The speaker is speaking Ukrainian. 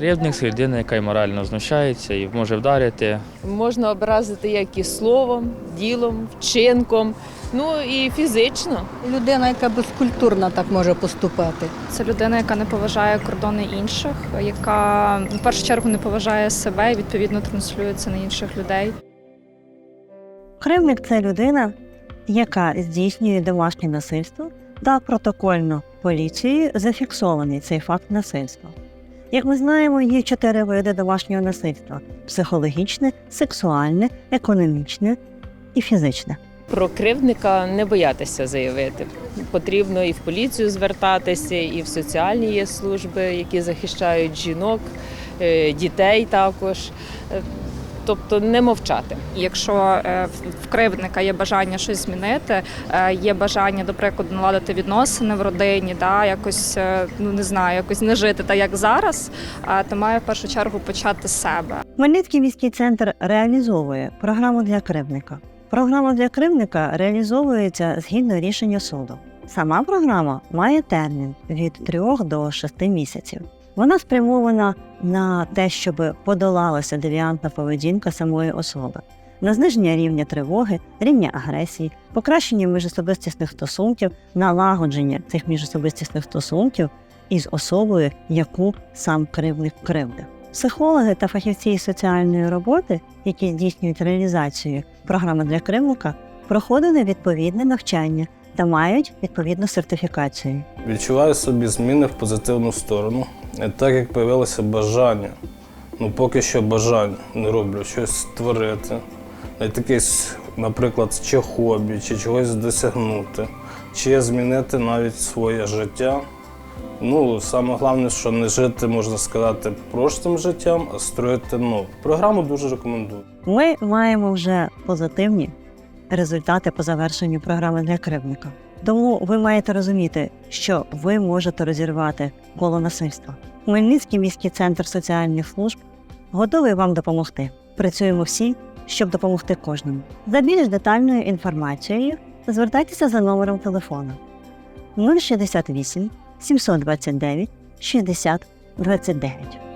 Кривдник це людина, яка й морально знущається і може вдарити. Можна образити як і словом, ділом, вчинком, ну і фізично. Людина, яка безкультурна так може поступати. Це людина, яка не поважає кордони інших, яка в першу чергу не поважає себе і відповідно транслює це на інших людей. Кривник це людина, яка здійснює домашнє насильство та протокольно поліцією зафіксований цей факт насильства. Як ми знаємо, є чотири види домашнього насильства: психологічне, сексуальне, економічне і фізичне. Про кривдника не боятися заявити. Потрібно і в поліцію звертатися, і в соціальні є служби, які захищають жінок, е, дітей також. Тобто не мовчати. Якщо е, в- кривдника є бажання щось змінити, е, є бажання, до прикладу, наладити відносини в родині, да, якось е, ну не знаю, якось не жити так, як зараз, то має в першу чергу почати з себе. Хмельницький міський центр реалізовує програму для кривника. Програма для кривника реалізовується згідно рішення суду. Сама програма має термін від 3 до 6 місяців. Вона спрямована на те, щоб подолалася девіантна поведінка самої особи, на зниження рівня тривоги, рівня агресії, покращення міжособистісних стосунків, налагодження цих міжособистісних стосунків із особою, яку сам кривник кривдив. Психологи та фахівці соціальної роботи, які здійснюють реалізацію програми для кривника, проходили відповідне навчання та мають відповідну сертифікацію. Відчуваю собі зміни в позитивну сторону. Так як появилося бажання, ну поки що бажання не роблю щось створити, якесь, наприклад, чи хобі, чи чогось досягнути, чи змінити навіть своє життя. Ну, саме головне, що не жити, можна сказати, прошлим життям, а строїти нове. Програму дуже рекомендую. Ми маємо вже позитивні результати по завершенню програми для кривника. Тому ви маєте розуміти, що ви можете розірвати коло насильства. Хмельницький міський центр соціальних служб готовий вам допомогти. Працюємо всі, щоб допомогти кожному. За більш детальною інформацією звертайтеся за номером телефону 068 729 60 29.